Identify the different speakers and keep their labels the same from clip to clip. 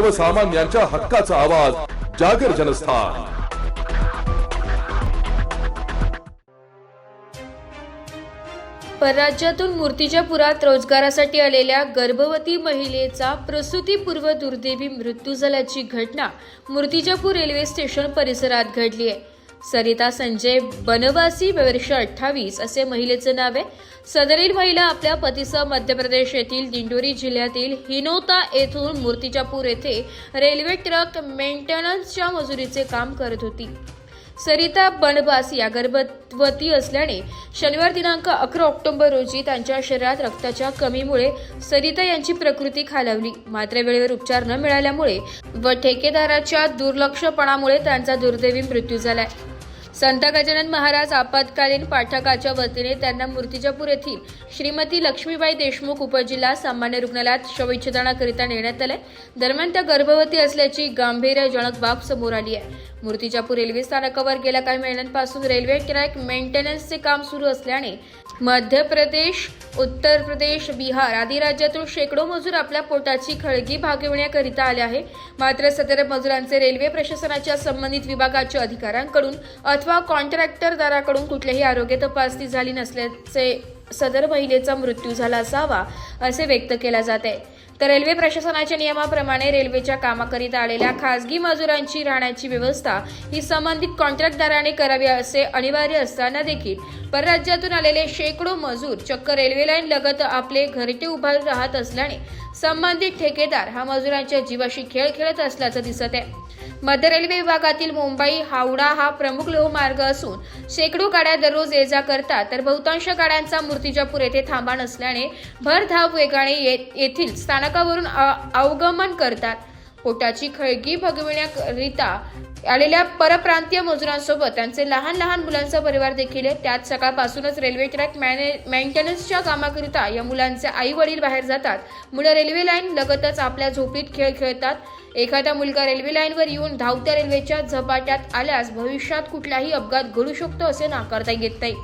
Speaker 1: सर्वसामान्यांच्या हक्काचा आवाज जागर जनस्थान.
Speaker 2: परराज्यातून मूर्तिजापुरात रोजगारासाठी आलेल्या गर्भवती महिलेचा प्रसूतीपूर्व दुर्दैवी मृत्यू झाल्याची घटना मूर्तिजापूर रेल्वे स्टेशन परिसरात घडली आहे. सरिता संजय बनवासी वर्ष अठ्ठावीस असे महिलेचं नाव आहे. सदरील महिला आपल्या पतीसह मध्य प्रदेश येथील दिंडोरी जिल्ह्यातील हिनोता येथून मूर्तिजापूर येथे रेल्वे ट्रक मेंटेनन्सच्या मजुरीचे काम करत होती. सरिता बनबास या गर्भवती असल्याने शनिवार दिनांक अकरा ऑक्टोबर रोजी त्यांच्या शरीरात रक्ताच्या कमीमुळे सरिता यांची प्रकृती खालावली. मात्र वेळेवर उपचार न मिळाल्यामुळे व ठेकेदाराच्या दुर्लक्षपणामुळे त्यांचा दुर्दैवी मृत्यू झालाय. संत गजानन महाराज आपत्कालीन पाठकाच्या वतीने त्यांना मूर्तिजापूर येथील श्रीमती लक्ष्मीबाई देशमुख उपजिल्हा सामान्य रुग्णालयात शवविच्छेदनाकरिता नेण्यात आलंय दरम्यान त्या गर्भवती असल्याची गांभीर्यजनक बाब समोर आली आहे. मूर्तिजापूर रेल्वे स्थानकावर गेल्या काही महिन्यांपासून रेल्वे ट्रॅक मेंटेनन्सचे काम सुरू असल्याने मध्य प्रदेश उत्तर प्रदेश बिहार आदी राज्यातून शेकडो मजूर आपल्या पोटाची खळगी भागविण्याकरिता आले आहे. मात्र सदर मजुरांचे रेल्वे प्रशासनाच्या संबंधित विभागाच्या अधिकाऱ्यांकडून अथवा कॉन्ट्रॅक्टरदाराकडून कुठल्याही आरोग्य तपासणी झाली नसल्याचे सदर महिलेचा मृत्यू झाला असावा असे व्यक्त केला जात आहे. तर रेल्वे प्रशासनाच्या नियमाप्रमाणे रेल्वेच्या कामाकरिता आलेल्या खासगी मजुरांची राहण्याची व्यवस्था ही संबंधित कॉन्ट्रॅक्टदाराने करावी असे अनिवार्य असताना देखील परराज्यातून आलेले शेकडो मजूर चक्क रेल्वे लाईन लगत आपले घरटे उभारून राहत असल्याने संबंधित ठेकेदार हा मजुरांच्या जीवाशी खेळ खेळत असल्याचं दिसत आहे. मध्य रेल्वे विभागातील मुंबई हावडा हा प्रमुख लोहमार्ग असून शेकडो गाड्या दररोज ये जा करतात. तर बहुतांश गाड्यांचा मूर्तिजापूर येथे थांबा नसल्याने भरधाव वेगाने ये- येथील स्थानकावरून अ- अवगमन करतात. पोटाची खळगी भगविण्याकरिता आलेल्या परप्रांतीय मजुरांसोबत त्यांचे लहान लहान मुलांचा परिवार देखील आहे. त्यात सकाळपासूनच रेल्वे ट्रॅक मॅने मेंटेनन्सच्या कामाकरिता या मुलांचे आई वडील बाहेर जातात. मुलं रेल्वे लाईन लगतच आपल्या झोपीत खेळ खेळतात. एखादा मुलगा रेल्वे लाईनवर येऊन धावत्या रेल्वेच्या झपाट्यात आल्यास भविष्यात कुठलाही अपघात घडू शकतो असे नाकारता येत नाही.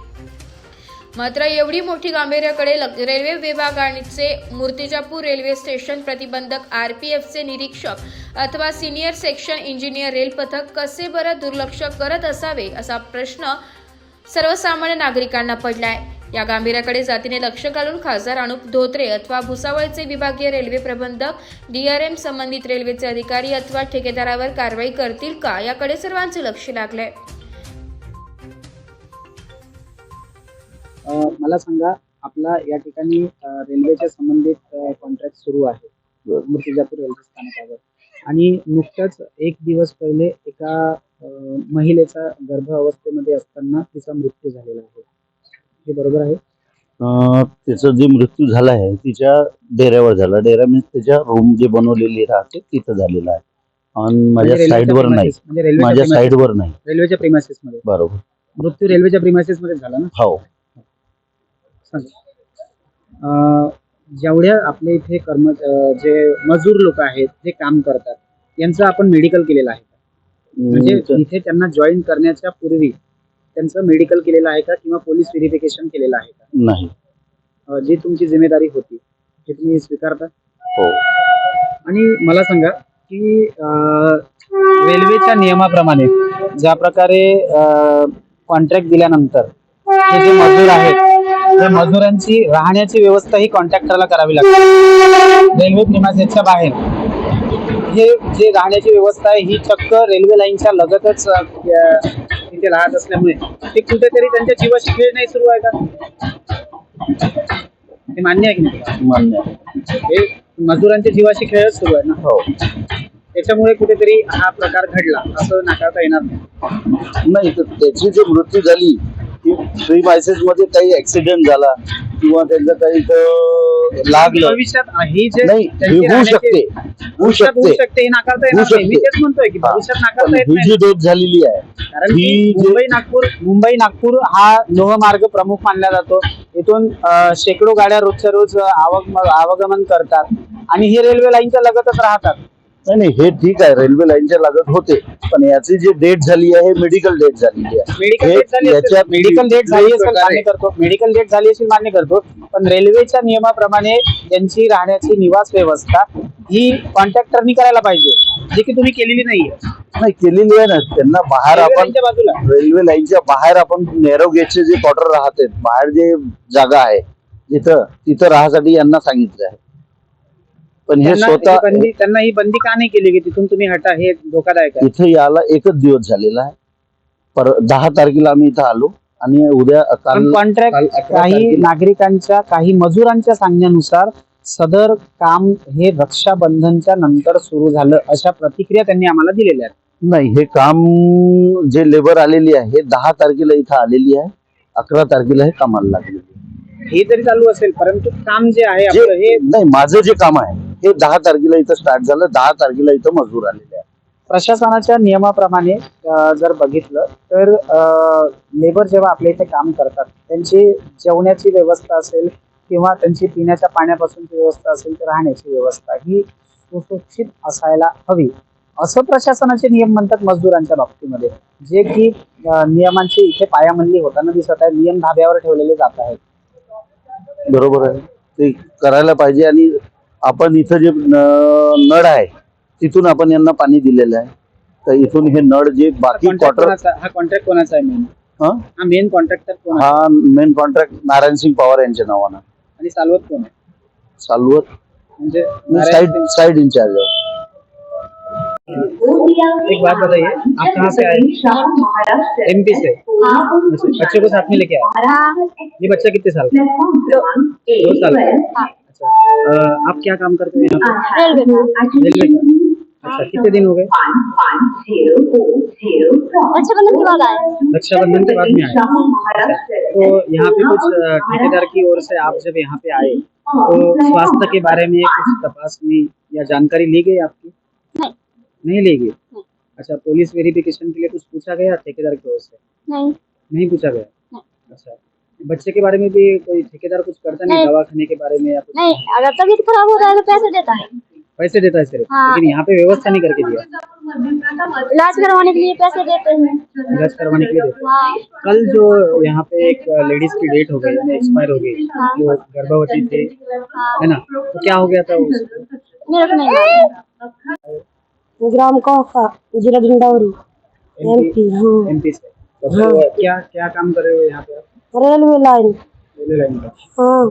Speaker 2: मात्र एवढी मोठी गांभीर्याकडे रेल्वे विभागाचे मूर्तिजापूर रेल्वे स्टेशन प्रतिबंधक आर पी एफचे निरीक्षक अथवा सिनियर सेक्शन इंजिनियर रेल पथक कसे बरं दुर्लक्ष करत असावे असा प्रश्न सर्वसामान्य नागरिकांना पडलाय. या गांभीर्याकडे जातीने लक्ष घालून खासदार अनुप धोत्रे अथवा भुसावळचे विभागीय रेल्वे प्रबंधक डीआरएम संबंधित रेल्वेचे अधिकारी अथवा ठेकेदारावर कारवाई करतील का? याकडे सर्वांचे लक्ष लागलंय
Speaker 3: अ, मला सांगा आपला या ठिकाणी रेल्वेच्या संबंधित कॉन्ट्रॅक्ट सुरू आहे. मूर्तिजापूर रेल्वे स्थानकावर. आणि नुकताच एक दिवस पहिले एका महिलेचा गर्भ अवस्थेमध्ये असताना तिचा मृत्यू झालेला आहे. हे बरोबर आहे.
Speaker 4: त्याचा जे मृत्यू झाला आहे तिच्या डेऱ्यावर झाला. डेरा मीन्स त्याच्या रूम जे बनवलेली राहते तिथं झालेला आहे. आणि माझ्या
Speaker 3: म्हणजे रेल्वेच्या
Speaker 4: साईडवर नाही.
Speaker 3: premises- म्हणजे
Speaker 4: माझ्या
Speaker 3: premises-
Speaker 4: साईडवर नाही.
Speaker 3: रेल्वेच्या प्रिमायसेस मध्ये.
Speaker 4: बरोबर.
Speaker 3: मृत्यू रेल्वेच्या प्रिमायसेस मध्ये झाला ना?
Speaker 4: हो.
Speaker 3: अ, जेवढ्या आपल्या इथे कर्म अ, जे मजूर लोक आहेत जे काम करतात यांचं आपण मेडिकल केलेलं आहे? म्हणजे इथे त्यांना जॉईन करण्याच्या पूर्वी त्यांचं मेडिकल केलेलं आहे का किंवा पोलीस व्हेरिफिकेशन केलेलं आहे का?
Speaker 4: नाही.
Speaker 3: अ, जी तुमची जिम्मेदारी होती हे तुम्ही स्वीकारता?
Speaker 4: हो.
Speaker 3: आणि मला सांगा की अ, रेल्वेच्या नियमाप्रमाणे ज्या प्रकारे कॉन्ट्रॅक्ट दिल्यानंतर हे जे मजूर आहेत त्या मजुरांची राहण्याची व्यवस्था ही कॉन्ट्रॅक्टरला करावी लागते. रेल्वे प्रिमासेसच्या बाहेर. हे जे राहण्याची व्यवस्था आहे ही चक्क रेल्वे लाईनच्या लगतच अ, इथे राहत असल्यामुळे. ते कुठेतरी त्यांच्या जीवाशी खेळ नाही सुरू आहे का? हे मान्य आहे की नाही?
Speaker 4: मान्य आहे.
Speaker 3: हे मजुरांच्या जीवाशी खेळच सुरू आहे ना?
Speaker 4: हो.
Speaker 3: त्याच्यामुळे कुठेतरी हा प्रकार घडला. असं नाकारता येणार नाही.
Speaker 4: नाही तर त्याची जी मृत्यू झाली ती फ्री मायसेस मध्ये काही ऍक्सिडेंट झाला किंवा त्यांचं काही इथं लागलं.
Speaker 3: भविष्यात ही जे
Speaker 4: नाही
Speaker 3: त्यांची
Speaker 4: होऊ
Speaker 3: राहण्याची-
Speaker 4: शकते. होऊ
Speaker 3: भविष्यात होऊ
Speaker 4: शकते.
Speaker 3: शकते हे नाकारता
Speaker 4: होऊ
Speaker 3: येणार नाही. मी
Speaker 4: शकते.
Speaker 3: तेच म्हणतोय की. भविष्यात नाकारता येत
Speaker 4: ही
Speaker 3: नाही.
Speaker 4: जी झालेली आहे
Speaker 3: कारण की
Speaker 4: ही जी-
Speaker 3: मुंबई नागपूर मुंबई नागपूर हा लोहमार्ग प्रमुख मानला जातो. इथून अं, शेकडो गाड्या रोजच्या रोज आवक आवागमन करतात. आणि ही रेल्वे लाईनच्या लगतच राहतात.
Speaker 4: नाही नाही हे ठीक आहे रेल्वे लाईनच्या लागत होते पण याची जी डेट झाली आहे मेडिकल डेट झालेली आहे.
Speaker 3: मेडिकल
Speaker 4: हे
Speaker 3: डेट झाली असेल
Speaker 4: याच्यात
Speaker 3: मेडिकल डेट झाली असेल
Speaker 4: प्रकारे-
Speaker 3: मान्य करतो. मेडिकल डेट झाली असेल मान्य करतो. पण रेल्वेच्या नियमाप्रमाणे त्यांची राहण्याची निवास व्यवस्था ही कॉन्ट्रॅक्टरनी करायला पाहिजे जी की तुम्ही केलेली नाहीये.
Speaker 4: नाही केलेली आहे ना त्यांना बाहेर आपण
Speaker 3: बाजूला.
Speaker 4: रेल्वे लाईनच्या बाहेर आपण नेरो गेटचे जे क्वार्टर राहते बाहेर जे जागा आहे तिथं तिथं राहण्यासाठी यांना सांगितलं आहे पण हे
Speaker 3: त्यांना ही
Speaker 4: स्वतः
Speaker 3: बंदी त्यांना ही बंदी का नाही केली की तिथून तुम्ही हटा? हे धोकादायक आहे.
Speaker 4: इथं याला एकच दिवस झालेला आहे. पर दहा तारखेला आम्ही इथं आलो आणि उद्या
Speaker 3: पण
Speaker 4: काल काल
Speaker 3: कॉन्ट्रॅक्ट
Speaker 4: अकरा
Speaker 3: काही
Speaker 4: तारखेला-
Speaker 3: नागरिकांच्या काही मजुरांच्या सांगण्यानुसार सदर काम हे रक्षाबंधनच्या नंतर सुरू झालं अशा प्रतिक्रिया त्यांनी आम्हाला दिलेल्या आहेत.
Speaker 4: नाही हे काम जे लेबर आलेली आहे हे दहा तारखेला इथं आलेली आहे. अकरा तारखेला हे कामाला लागलेली आहे.
Speaker 3: हे तरी चालू असेल परंतु काम जे आहे आपलं हे
Speaker 4: नाही माझं जे काम आहे हे दहा तारखेला इथं स्टार्ट झालं दहा तारखेला इथं मजूर आलेले आहे
Speaker 3: प्रशासनाच्या नियमाप्रमाणे जर बघितलं तर लेबर जेव्हा आपल्या इथे काम करतात त्यांची जेवण्याची व्यवस्था असेल किंवा त्यांची पिण्याच्या पाण्यापासूनची व्यवस्था असेल तर राहण्याची व्यवस्था ही सुशिक्षित असायला हवी. असं प्रशासनाचे नियम म्हणतात मजदूरांच्या बाबतीमध्ये जे की नियमांची इथे पायामल्ली होताना दिसत आहे नियम धाब्यावर ठेवलेले जात आहेत.
Speaker 4: बरोबर आहे. ते करायला पाहिजे आणि आपण इथं जे नळ आहे तिथून आपण यांना पाणी दिलेलं आहे. तर इथून हे नळ जे बाकी
Speaker 3: कॉन्ट्रॅक्ट
Speaker 4: क्वार्टर
Speaker 3: कोणाचा हा कॉन्ट्रॅक्ट कोणाचा आहे मेन हा? मेन कॉन्ट्रॅक्टर कोण
Speaker 4: हा मेन कॉन्ट्रॅक्ट नारायण सिंग पवार यांच्या नावानं.
Speaker 3: आणि चालवत कोण आहे?
Speaker 4: चालवत
Speaker 3: म्हणजे
Speaker 4: साइड साइड इंचार्ज आहे
Speaker 3: एक बात बताइए आप कहाँ से आए? एमपी से। अच्छा, बच्चे को साथ में लेके आए? ये बच्चा कितने साल का? दो साल का? अच्छा। आप क्या काम करते हो यहाँ रेलवे का। अच्छा कितने दिन हो गए?
Speaker 5: रक्षाबंधन के बाद आए।
Speaker 3: रक्षाबंधन के बाद में आए। तो यहाँ पे कुछ ठेकेदार की ओर से आप जब यहाँ पे आए तो स्वास्थ्य के बारे में कुछ तपास में या जानकारी ली गई आपकी?
Speaker 5: नहीं।
Speaker 3: नहीं ली गई? अच्छा पुलिस वेरिफिकेशन के लिए कुछ पूछा गया ठेकेदार की ओर से?
Speaker 5: नहीं।
Speaker 3: नहीं पूछा गया। अच्छा बच्चे के बारे में भी कोई ठेकेदार कुछ करता नहीं
Speaker 5: नहीं।
Speaker 3: दवा खाने के बारे में या कुछ?
Speaker 5: नहीं अगर तबीयत खराब होता है तो पैसे देता है।
Speaker 3: पैसे देता है सिर्फ़।
Speaker 5: हाँ।
Speaker 3: लेकिन यहाँ पे व्यवस्था नहीं करके दिया।
Speaker 5: इलाज करवाने के लिए पैसे देते हैं।
Speaker 3: इलाज करवाने के लिए
Speaker 5: हाँ।
Speaker 3: कल जो यहाँ पे एक लेडीज़ की डेट हो गई एक्सपायर हो गई जो गर्भवती थी है। ना? तो क्या हो गया था उसको
Speaker 5: को मालूम
Speaker 6: ग्राम कौफा जिला डिंडौरी एमपी हाँ।
Speaker 3: एमपी से। तो क्या क्या काम कर रहे हो यहाँ पे आप?
Speaker 6: Railway line.
Speaker 3: रेलवे लाइन का।
Speaker 6: हाँ।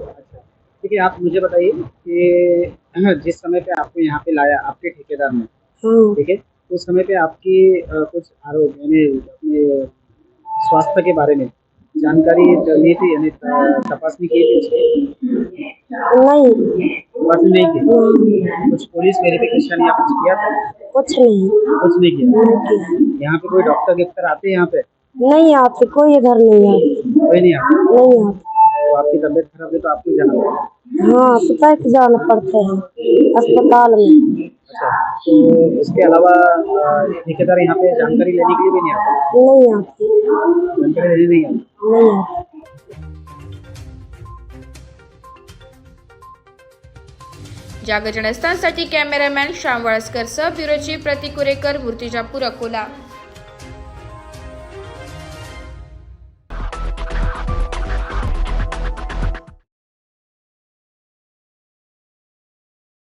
Speaker 3: ठीक है आप मुझे बताइए कि जिस समय पे आपको यहाँ पे लाया आपके ठेकेदार ने
Speaker 6: हाँ।
Speaker 3: ठीक है? उस समय पे आपकी कुछ आरोप यानी अपने स्वास्थ्य के बारे में जानकारी ली थी यानी तपासनी की थी उसकी?
Speaker 6: नहीं।
Speaker 3: तपासनी नहीं की? कुछ पुलिस वेरिफिकेशन या कुछ किया था?
Speaker 6: कुछ नहीं।
Speaker 3: कुछ नहीं किया?
Speaker 6: नहीं किया।
Speaker 3: यहाँ पे कोई डॉक्टर गिफ्टर आते हैं यहाँ पे?
Speaker 6: नहीं आते कोई इधर नहीं आते
Speaker 3: कोई नहीं तो आपकी तबीयत खराब है तो आपको जाना पड़ेगा।
Speaker 6: हाँ पता के जाना पड़ता है। अस्पताल में।
Speaker 3: अच्छा तो इसके अलावा ठेकेदार यहाँ पे जानकारी लेने के लिए भी नहीं आता?
Speaker 6: नहीं आते।
Speaker 3: जानकारी लेने नहीं आता?
Speaker 6: नहीं आते।
Speaker 2: जागर जनस्थानसाठी कॅमेरामॅन श्याम वाळस्करसह ब्युरो चीफ प्रतीक कुरेकर मूर्तिजापूर अकोला।